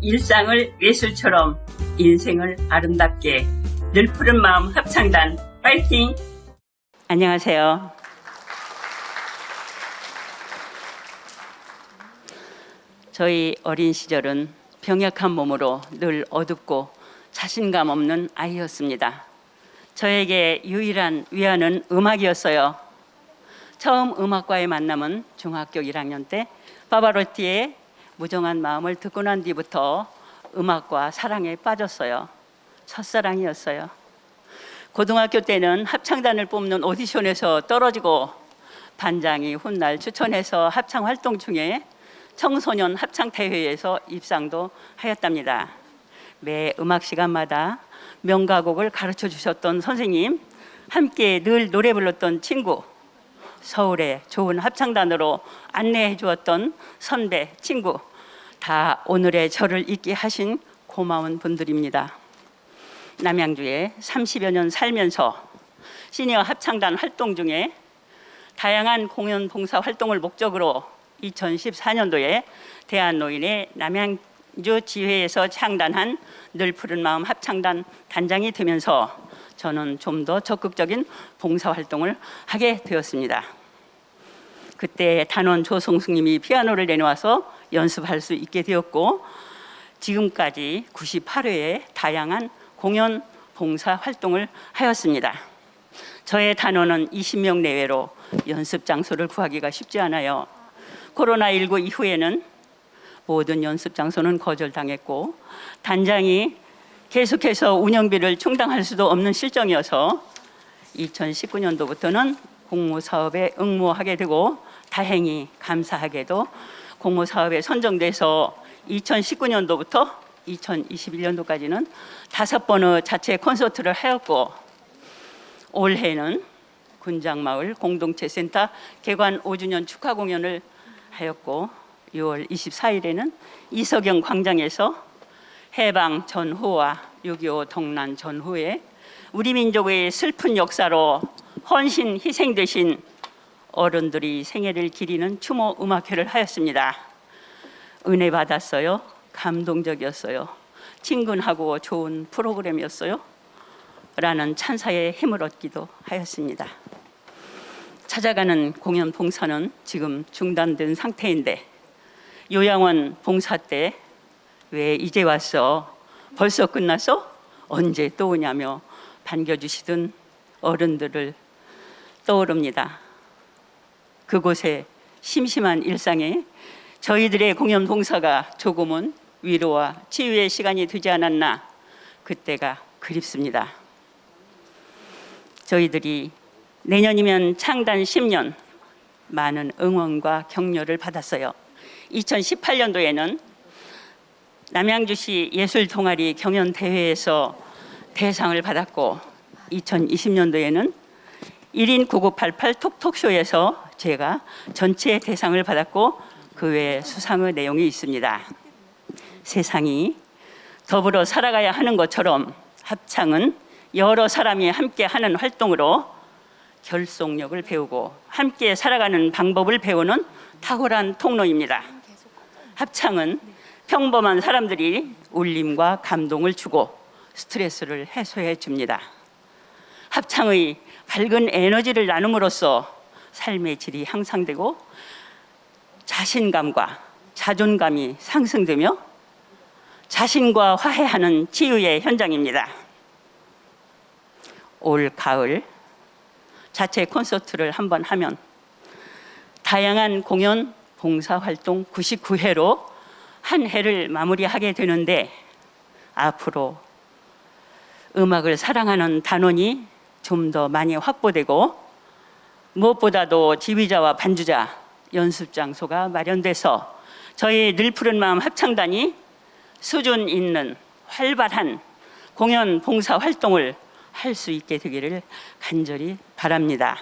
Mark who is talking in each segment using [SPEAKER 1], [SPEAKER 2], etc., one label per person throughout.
[SPEAKER 1] 일상을 예술처럼 인생을 아름답게 늘 푸른 마음 합창단 파이팅! 안녕하세요. 저희 어린 시절은 병약한 몸으로 늘 어둡고 자신감 없는 아이였습니다. 저에게 유일한 위안은 음악이었어요. 처음 음악과의 만남은 중학교 1학년 때 바바로티의 무정한 마음을 듣고 난 뒤부터 음악과 사랑에 빠졌어요. 첫사랑이었어요. 고등학교 때는 합창단을 뽑는 오디션에서 떨어지고 반장이 훗날 추천해서 합창 활동 중에 청소년 합창 대회에서 입상도 하였답니다. 매 음악 시간마다 명가곡을 가르쳐 주셨던 선생님, 함께 늘 노래 불렀던 친구, 서울의 좋은 합창단으로 안내해 주었던 선배, 친구, 다 오늘의 저를 있게 하신 고마운 분들입니다. 남양주에 30여 년 살면서 시니어 합창단 활동 중에 다양한 공연 봉사 활동을 목적으로 2014년도에 대한노인의 남양주 지회에서 창단한 늘 푸른 마음 합창단 단장이 되면서 저는 좀 더 적극적인 봉사 활동을 하게 되었습니다. 그때 단원 조성숙님이 피아노를 내놓아서 연습할 수 있게 되었고 지금까지 98회의 다양한 공연 봉사 활동을 하였습니다. 저의 단원은 20명 내외로 연습 장소를 구하기가 쉽지 않아요. 코로나19 이후에는 모든 연습 장소는 거절당했고 단장이 계속해서 운영비를 충당할 수도 없는 실정이어서 2019년도부터는 공모 사업에 응모하게 되고 다행히 감사하게도 공모 사업에 선정돼서 2019년도부터 2021년도까지는 다섯 번의 자체 콘서트를 하였고 올해는 군장마을 공동체센터 개관 5주년 축하 공연을 하였고 6월 24일에는 이석영 광장에서 해방 전후와 6.25 동란 전후에 우리 민족의 슬픈 역사로 헌신 희생되신 어른들이 생애를 기리는 추모 음악회를 하였습니다. 은혜 받았어요. 감동적이었어요. 친근하고 좋은 프로그램이었어요. 라는 찬사의 힘을 얻기도 하였습니다. 찾아가는 공연 봉사는 지금 중단된 상태인데 요양원 봉사 때 왜 이제 왔어? 벌써 끝났어? 언제 또 오냐며 반겨주시던 어른들을 떠오릅니다. 그곳에 심심한 일상에 저희들의 공연 봉사가 조금은 위로와 치유의 시간이 되지 않았나 그때가 그립습니다. 저희들이 내년이면 창단 10년 많은 응원과 격려를 받았어요. 2018년도에는 남양주시 예술 동아리 경연 대회에서 대상을 받았고 2020년도에는 1인 9988 톡톡쇼에서 제가 전체 대상을 받았고 그 외에 수상의 내용이 있습니다. 세상이 더불어 살아가야 하는 것처럼 합창은 여러 사람이 함께 하는 활동으로 결속력을 배우고 함께 살아가는 방법을 배우는 탁월한 통로입니다. 합창은 평범한 사람들이 울림과 감동을 주고 스트레스를 해소해 줍니다. 합창의 밝은 에너지를 나눔으로써 삶의 질이 향상되고 자신감과 자존감이 상승되며 자신과 화해하는 치유의 현장입니다. 올 가을 자체 콘서트를 한번 하면 다양한 공연 봉사 활동 99회로 한 해를 마무리하게 되는데 앞으로 음악을 사랑하는 단원이 좀 더 많이 확보되고 무엇보다도 지휘자와 반주자 연습 장소가 마련돼서 저희 늘 푸른 마음 합창단이 수준 있는 활발한 공연 봉사 활동을 할 수 있게 되기를 간절히 바랍니다.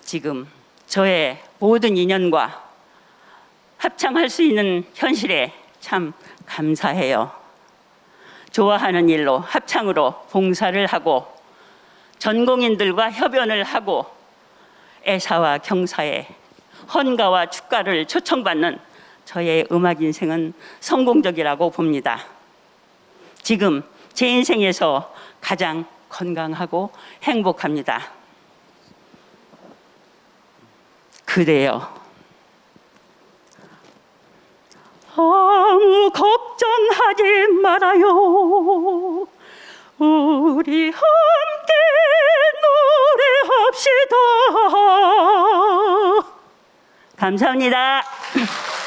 [SPEAKER 1] 지금 저의 모든 인연과 합창할 수 있는 현실에 참 감사해요. 좋아하는 일로 합창으로 봉사를 하고 전공인들과 협연을 하고 애사와 경사에 헌가와 축가를 초청받는 저의 음악 인생은 성공적이라고 봅니다. 지금 제 인생에서 가장 건강하고 행복합니다. 그래요. 아무 걱정하지 말아요. 우리 함께 노래합시다. 감사합니다.